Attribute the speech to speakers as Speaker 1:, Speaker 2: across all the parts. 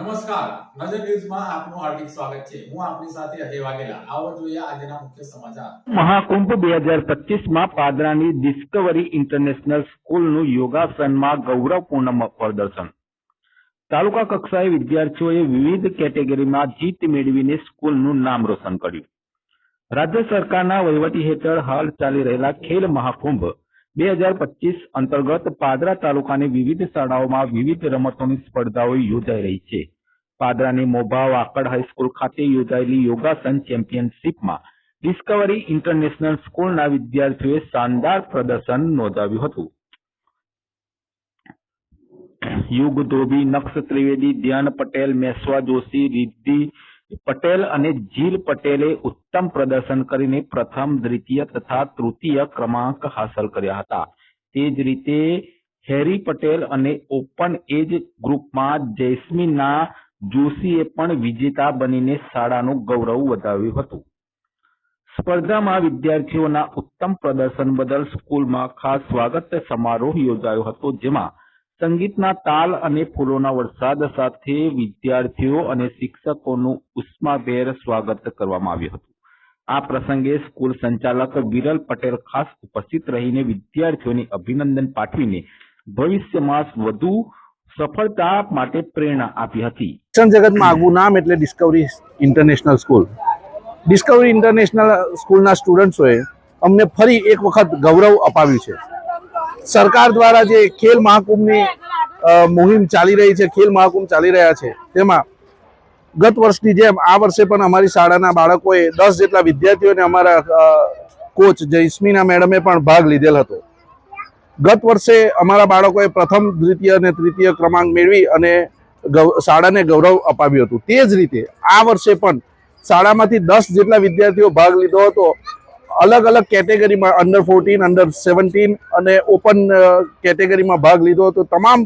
Speaker 1: નમસ્કાર. નજર ન્યૂઝમાં આપનું હાર્દિક સ્વાગત છે. હું આપની સાથે અજય વાઘેલા. આવો જોઈએ આજના મુખ્ય સમાચાર.
Speaker 2: મહાકુંભ બે હજાર પચીસમાં પાદરાની ડિસ્કવરી ઇન્ટરનેશનલ સ્કૂલનું યોગાસનમાં ગૌરવપૂર્ણ પ્રદર્શન. તાલુકા કક્ષાએ વિદ્યાર્થીઓએ વિવિધ કેટેગરીમાં જીત મેળવીને સ્કૂલનું નામ રોશન કર્યું. રાજ્ય સરકારના વહીવટી હેઠળ હાલ ચાલી રહેલા ખેલ મહાકુંભ બે હજાર પચીસ અંતર્ગત પાદરા તાલુકાની વિવિધ શાળાઓમાં વિવિધ રમતોની સ્પર્ધાઓ યોજાઈ રહી છે. પાદરાની મોભા વાકડ હાઈસ્કૂલ ખાતે યોજાયેલી યોગાસન ચેમ્પિયનશિપમાં ડિસ્કવરી ઇન્ટરનેશનલ સ્કૂલના વિદ્યાર્થીઓએ શાનદાર પ્રદર્શન નોંધાવ્યું હતું. યુગ ધોબી નક્ષ ત્રિવેદી ધ્યાન પટેલ મેસવા જોશી, રિદ્ધિ પટેલ અને જીલ પટેલે ઉત્તમ પ્રદર્શન કરીને પ્રથમ દ્વિતીય તથા તૃતીય ક્રમાંક હાંસલ કર્યા હતા. તે જ રીતે હેરી પટેલ અને ઓપન એજ ગ્રુપમાં જૈસ્મીના જોશીએ પણ વિજેતા બનીને શાળાનું ગૌરવ વધાવ્યું હતું. સ્પર્ધામાં વિદ્યાર્થીઓના ઉત્તમ પ્રદર્શન બદલ સ્કૂલમાં ખાસ સ્વાગત સમારોહ યોજાયો હતો, જેમાં સંગીતના તાલ અને ફૂલોના વરસાદ સાથે વિદ્યાર્થીઓ અને શિક્ષકોનું ઉષ્માભેર સ્વાગત કરવામાં આવ્યું હતું. આ પ્રસંગે સ્કૂલ સંચાલક વિરલ પટેલ ખાસ ઉપસ્થિત રહીને વિદ્યાર્થીઓને અભિનંદન પાઠવીને ભવિષ્યમાં વધુ સફળતા માટે પ્રેરણા આપી હતી.
Speaker 3: શિક્ષણ જગતમાં આગવું નામ એટલે discovery international school. Discovery international સ્કૂલના સ્ટુડન્ટ્સોએ અમને ફરી એક વખત ગૌરવ અપાવ્યું છે. સરકાર દ્વારા જે ખેલ મહાકુંભની મુહિમ ચાલી રહી છે, ખેલ મહાકુંભ ચાલી રહ્યા છે, તેમાં ગત વર્ષની જેમ આ વર્ષે પણ અમારી શાળાના બાળકોએ દસ જેટલા વિદ્યાર્થીઓને અમારા કોચ જયસ્મીના મેડમે પણ ભાગ લીધેલ હતો. ગત વર્ષે અમારા બાળકોએ પ્રથમ, દ્વિતીય અને તૃતીય ક્રમાંક મેળવી અને શાળાને ગૌરવ અપાવ્યું હતું. તે જ રીતે આ વર્ષે પણ શાળામાંથી દસ જેટલા વિદ્યાર્થીઓ ભાગ લીધો હતો. અલગ અલગ કેટેગરીમાં અંડર ફોર્ટીન અંડર સેવન્ટીન અને ઓપન કેટેગરીમાં ભાગ લીધો હતો. તમામ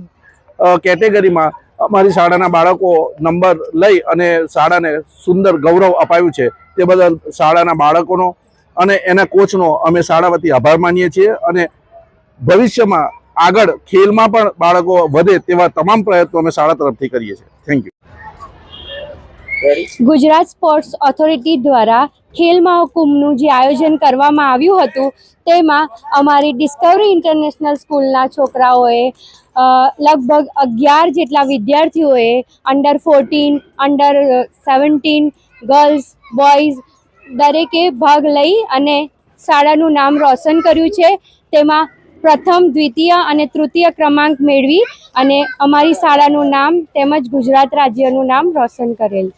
Speaker 3: કેટેગરીમાં અમારી શાળાના બાળકો નંબર લઈ અને શાળાને સુંદર ગૌરવ અપાયું છે. તે બદલ શાળાના બાળકોનો અને એના કોચનો અમે શાળા વતી આભાર માનીએ છીએ અને ભવિષ્યમાં આગળ ખેલમાં પણ બાળકો વધે તેવા તમામ પ્રયત્નો અમે શાળા તરફથી કરીએ છીએ. Thank you
Speaker 4: Gujarat sports authority દ્વારા ખેલ મહાકુંભનું જે આયોજન કરવામાં આવ્યું હતું, તેમાં અમારી ડિસ્કવરી ઇન્ટરનેશનલ સ્કૂલના છોકરાઓએ લગભગ અગિયાર જેટલા વિદ્યાર્થીઓએ under fourteen under seventeen girls boys દરેકે ભાગ લઈ અને શાળાનું નામ રોશન કર્યું છે. તેમાં પ્રથમ, દ્વિતીય અને તૃતીય ક્રમાંક મેળવી અને અમારી શાળાનું નામ તેમજ ગુજરાત રાજ્યનું નામ રોશન કરેલ